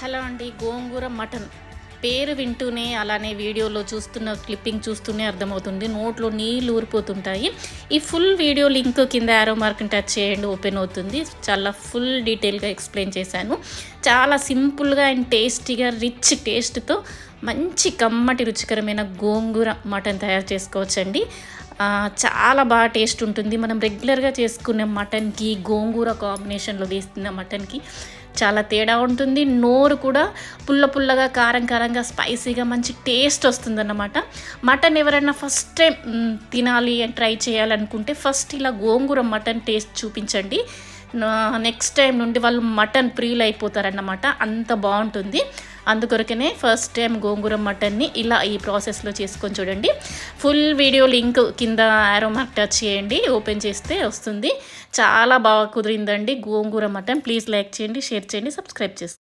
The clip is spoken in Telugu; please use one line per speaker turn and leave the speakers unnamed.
హలో అండి గోంగూర మటన్. పేరు వింటూనే అలానే వీడియోలో చూస్తున్న క్లిప్పింగ్ చూస్తూనే అర్థమవుతుంది. నోట్లో నీళ్ళు ఊరిపోతుంటాయి. ఈ ఫుల్ వీడియో లింక్ కింద యారో మార్క్ని టచ్ చేయండి ఓపెన్ అవుతుంది. చాలా ఫుల్ డీటెయిల్గా ఎక్స్ప్లెయిన్ చేశాను. చాలా సింపుల్గా అండ్ టేస్టీగా రిచ్ టేస్ట్తో మంచి కమ్మటి రుచికరమైన గోంగూర మటన్ తయారు చేసుకోవచ్చండి. చాలా బాగా టేస్ట్ ఉంటుంది. మనం రెగ్యులర్గా చేసుకునే మటన్కి గోంగూర కాంబినేషన్లో వేస్తున్న మటన్కి చాలా తేడా ఉంటుంది. నోరు కూడా పుల్ల పుల్లగా కారం కారంగా స్పైసీగా మంచి టేస్ట్ వస్తుందన్నమాట. మటన్ ఎవరైనా ఫస్ట్ టైం తినాలి అని ట్రై చేయాలనుకుంటే ఫస్ట్ ఇలా గోంగూర మటన్ టేస్ట్ చూపించండి. నెక్స్ట్ టైం నుండి వాళ్ళు మటన్ ప్రియులు అయిపోతారన్నమాట అంత బాగుంటుంది. అందుకొరకనే ఫస్ట్ టైం గోంగూర మటన్ని ఇలా ఈ ప్రాసెస్లో చేసుకొని చూడండి. ఫుల్ వీడియో లింక్ కింద యారో మార్క్ టచ్ చేయండి ఓపెన్ చేస్తే వస్తుంది. చాలా బాగా కుదిరిందండి గోంగూర మటన్. ప్లీజ్ లైక్ చేయండి షేర్ చేయండి సబ్స్క్రైబ్ చేసుకోండి